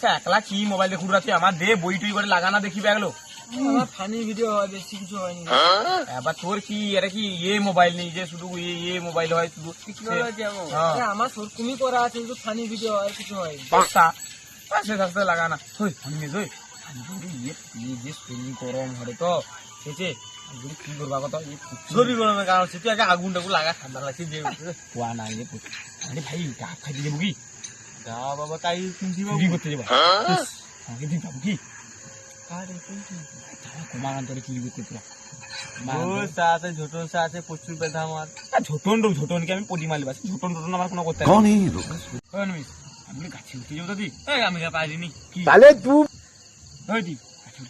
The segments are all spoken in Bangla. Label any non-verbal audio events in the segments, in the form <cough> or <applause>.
সে একলা কি মোবাইল দেখুন আমার দে বই টুই করে লাগানা দেখি গেলো আমার ফানি ভিডিও হয় বেশি কিছু হয়নি। এবার তোর কি এটা কি এ মোবাইল নেই যে শুধু এ এ মোবাইল হয় শুধু? হ্যাঁ। আরে আমার সরকুমি করা আছে কিন্তু ফানি ভিডিও হয় কিছু হয়নি। লাগানা আমি বলি, ইয়ে ইয়ে যে শরীর গরম হরে তো সেচে কি করবা কথা শরীর গরমের কারণ আগে লাগা ঠান্ডা লাগছে যে পোয়া না ভাই ডাব খাইতে যাব কি? যা বাবা তাই পিন্টি বাবু। করতে আমি পলি মালি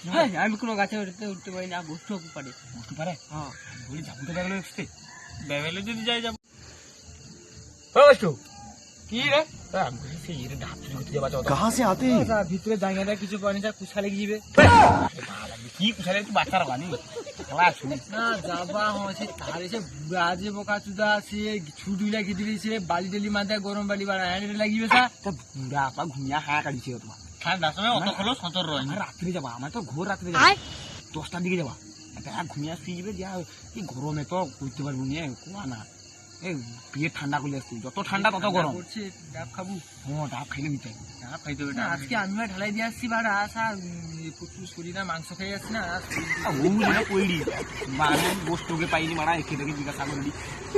হ্যাঁ, আমি কোনো গাছে উঠতে উঠতে পারি না বসতে পারে। বসতে হ্যাঁ। যদি যাই যাব। কি রে? আমি বলি সেই এর ডাব চুরি করতে যাবা চল कहाँ से आते हैं ভিতরে জায়গাটা কিছু পানি যা কুছালে গিয়ে কি কুশালে তুই বাচ্চার বানি খেলা আছো না যাবা হচ্ছে তার এসে বুড়া যে বোকা চুদা আছে ছুটি লাগি দিলিছে বালি ডালি মাথা গরম বালি বাড়া হ্যান্ড লাগিবে সা তা বুড়া আপা ঘুমিয়া হাঁ কাটিছে তোমার ঠান্ডা সময় অত খোলো সতর রয় আমার রাত্রে যাবা আমার তো ঘোর রাত্রে যাবা দশটার দিকে যাবা একটা ঘুমিয়া শুয়ে যাবে দিয়া এই গরমে তো করতে পারবো নিয়ে কোয়া না এই বিয়ে ঠান্ডা আসছি। যত ঠান্ডা তত গরম। করছে ডাব খাব। হ্যাঁ ডাব খাইলে দিতে ডাব খাইতে হবে আজকে আমি ঢালাই দিয়ে আসছি বাড়া আসা প্রচুর শরীর না মাংস খাই আসছি না ও যেটা কইলি মানে বস্তুকে পাইনি মারা একে থেকে জিজ্ঞাসা করলি।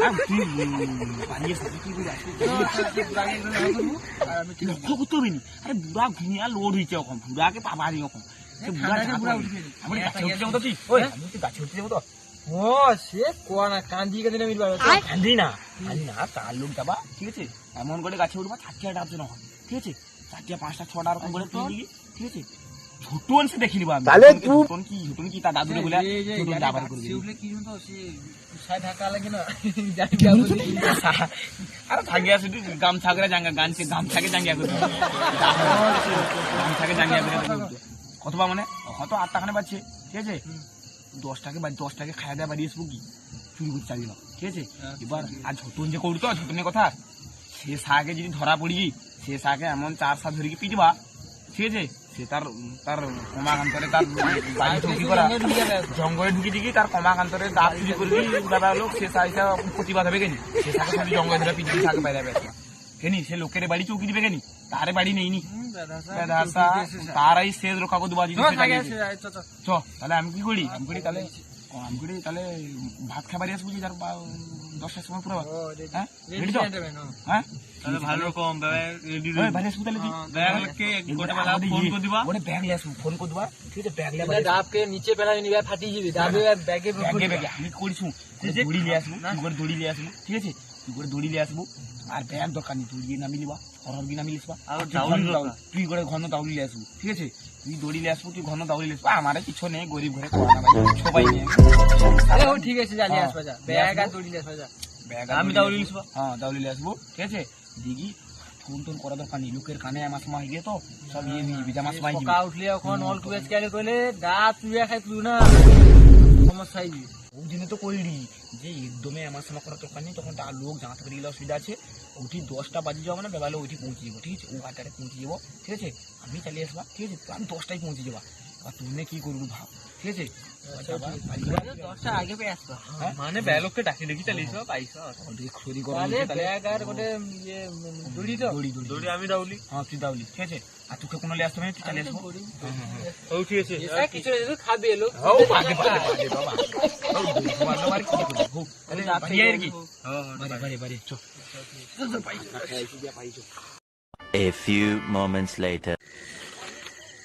আর তুই বাড়িয়ে সাথে কি করে আসবি লক্ষ্য করতে হবে নি আরে বুড়া ঘুমিয়া লোড হয়েছে এখন বুড়াকে পাবা নি বুড়া ঠান্ডাতে বুড়া বুড়া উঠবে। আমি গাছে উঠতে যাব তো তুই। আমি গাছে উঠতে যাব তো। ও সে কোয়া না কান দিয়ে মিলবা? কান্দি না কান্দি না তার লোক যাবা ঠিক আছে? এমন করে গাছে উঠবা ঠিক আছে? পাঁচটা ছটা এরকম করে তুই দিবি ঠিক আছে? ছোটন সে দেখি নিবা তাহলে ছোটন কি ছোটন কি? তার দাদুরে বলে ছোটন উঠলে কি জানো সে সাই ঢাকা লাগে না। <laughs> জানি। আরে শুধু গামছা করে জাঙ্গা গানছে গামছাকে জাঙ্গিয়া করে দিবি। গামছাকে জাঙ্গিয়া করে দিবি। কত বা মানে? হয়তো আটটা খানে পাচ্ছে ঠিক আছে? দশটাকে বা দশটাকে খাওয়া দাওয়া বাড়িয়ে আসব কি? চুরি করতে দাও, ঠিক আছে? এবার আর ঝটন যে করতো ঝটনের কথা সে সাকে যদি ধরা পড়ি সে সাকে এমন চার সাত ধরে পিটবা ঠিক আছে? সে তার তার কমাকান্তরে তার বাড়ি চৌকি করা? জঙ্গলে ঢুকি দিকে তার কমাকান্তরে দাঁত চুরি করে দাদা লোক সে সাইসা প্রতিবাদ হবে কেনি? সে সবই জঙ্গলে ধরে পিটিয়ে সাকে বাইরে বেসবা কেনি? সে লোকের বাড়ি চৌকি দিবে কেনি? তারে বাড়ি নেইনি। সা, সা। তারাই শেষ রক্ষা করতে বাজি চ, তাহলে আমি কি করি? আমি করি তাহলে আমি করি তাহলে ভাত খাবার আসব যে তার দশটার সময় পুরো হ্যাঁ? রেডি তো? হ্যাঁ তাহলে ভালো রকম রেডি ওই আসব তাহলে তুই। হ্যাঁ, ব্যাগকে গোটাবেলা ফোন করে দিবা ওরে ব্যাগ লিয়ে আসব ফোন করে দিবা ঠিক আছে ব্যাগ লিয়ে এটা ডাবকে নিচে নিবে ফাটি যাবে ডাবে ব্যাগে ব্যাগে আমি করিছু। দড়ি আসব দড়ি আসব ঠিক আছে? করে দড়ি আসব। আর ব্যাগ দরকার নেই তুই নামি লিবা হরহর গিয়ে নামি তুই। করে ঘন দাউলি লিয়ে আসব ঠিক আছে? তুই দড়ি আসব তুই ঘন দাউলি আসব। আমার কিছু নেই গরিব ঘরে খাওয়া ভাই সবাই নেই। ঠিক আছে হ্যাঁ, আসবা যা। ব্যাগ আর আসব। দড়ি নিয়ে আসবা যা। ব্যাগ আমি দাউলি আসব। হ্যাঁ দাউলি আসব ঠিক আছে? দিঘি ফোন টোন করা দরকার নেই। লোকের কানে আমার সময় গিয়ে তো সব ইয়ে জামা সময় পকা উঠলে এখন অল কেলে কইলে চুইয়া খাই তুই না। সমস্যা হইবি ওই তো করলি যে একদমে আমার সময় করা দরকার নেই, তখন তার লোক জানাতে পারি গেলে অসুবিধা আছে। ওটি দশটা বাজে যাব না, বেলা ওইটি পৌঁছে যাব, ঠিক আছে? ও আটটারে পৌঁছে যাব, ঠিক আছে? আমি চালিয়ে আসবা, ঠিক আছে? আমি দশটায় পৌঁছে যাবা। আর তুমি কি করব ভাব, ঠিক আছে? হ্যাঁ? মানে ব্যাগকে ডাকি দেখি চালিয়েছ পাইছ আর গোটে ইয়ে দড়ি তো দড়ি আমি দাউলি হ্যাঁ তুই দাউলি ঠিক আছে আর তোকে কোনো লিয়ে আসতে হবে না, তুই চালিয়ে আসব ও ঠিক আছে কিছু খাবে এলো ও বাগে বাগে বাগে বাবা ও তোমার নাম আর কি করব তাহলে বাড়ি আর কি বাড়ি বাড়ি বাড়ি চো A few moments later.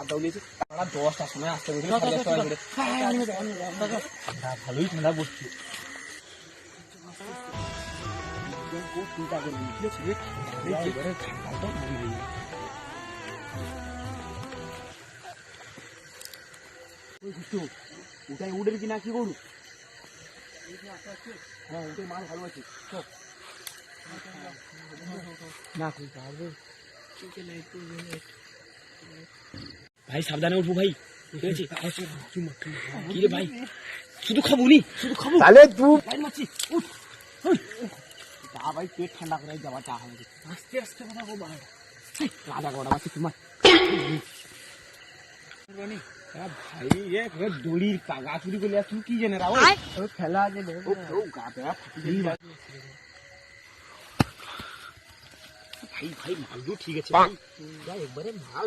খাতা উলিয়েছি আমরা দশটার সময় আসতে ঠান্ডা ভালোই ঠান্ডা বসছে। ওটাই উঠে কি না কি করু হ্যাঁ ওটাই মার ভালো আছে। না তুই পারবে লাইট ভাই সাবধানে উঠবো ভাই। ঠিক আছে? কি রে ভাই? শুধু খাব নি? শুধু খাব? তাহলে তু ভাই পেট ঠান্ডা করে যাওয়া চা হবে। আস্তে আস্তে কথা গো ভাই। রাজা গোড়া মাছি তোমার ভাই ভাই ঠিক আছে একবারে মাল।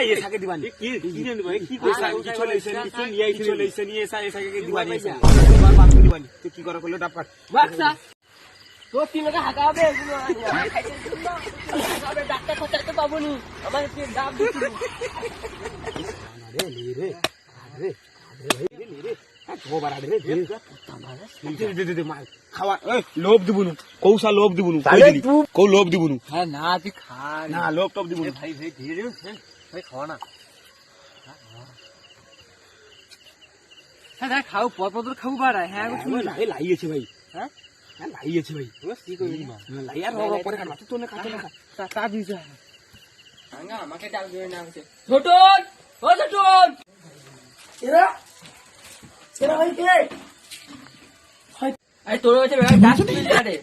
এই এ সাকে দিবানি। কি কি নে কি কি কইছা? কইছা কিছু লইছে এসে কিছু নিয়ে নিয়ে আইছে লইছে নিয়ে এসা এসা। কে বার তুই কি করা করলে ডাব কাট বাক্সা তো তিন লোকে হাঁকাবে এগুলো ডাক্তার খরচাতে পাবো নি আমার কি ডাব দিচ্ছিল রে লে রে রে রে রে লে রে। ধো বাড়া রে দে দে দে দে দে মাল খাওয়া এই লোভ দিবুনু। কৌসা লোভ দিবুনু কৌ লোভ দিবুনু? হ্যাঁ না তুই খা। না লোভ টপ দিবুনু। ভাই খাওয়া না হ্যাঁ খাও তোর খাব পারা হ্যাঁ গো লাই লাইয়েছে ভাই হ্যাঁ? হ্যাঁ লাইয়েছে ভাই কি করবি লাই আর পরে কাটবা তুই তো না কাটে না তা তা দিছে আঙ্গা আমাকে ডাক দিবে না আমাকে ছোটন ও ছোটন এরা এরা ভাই কে আরে তোর কাছে বেড়া ডাক দিতে আরে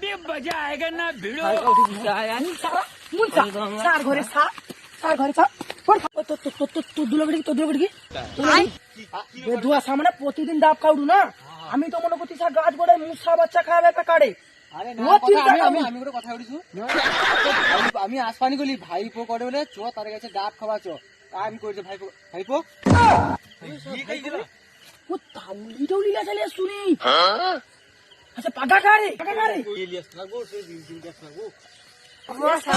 अभी मजा आएगा ना भिड़ो সার ঘরে সা সার ঘরে সা তো তো তো তো তো দুলো গড়ি তো দুলো গড়ি ধোয়া সামনে প্রতিদিন ডাব খাওড়ু না আমি তো মনে করছি স্যার গাছ গোড়ায় মুসা বাচ্চা খাবে একটা কাড়ে আরে না ও চিন্তা কথা- আমি করবি। আমি আমি করে কথা বলিছু আমি- আমি আসপানি গলি ভাইপো করে বলে চ তার কাছে ডাব খাওয়া চ আমি কইছে ভাইপো ভাইপো ও তাউলি টাউলি না চলে শুনি আচ্ছা পাকা কাড়ে পাকা কাড়ে ইলিয়াস লাগবো সেই দিন দিন গ্যাস লাগবো আচ্ছা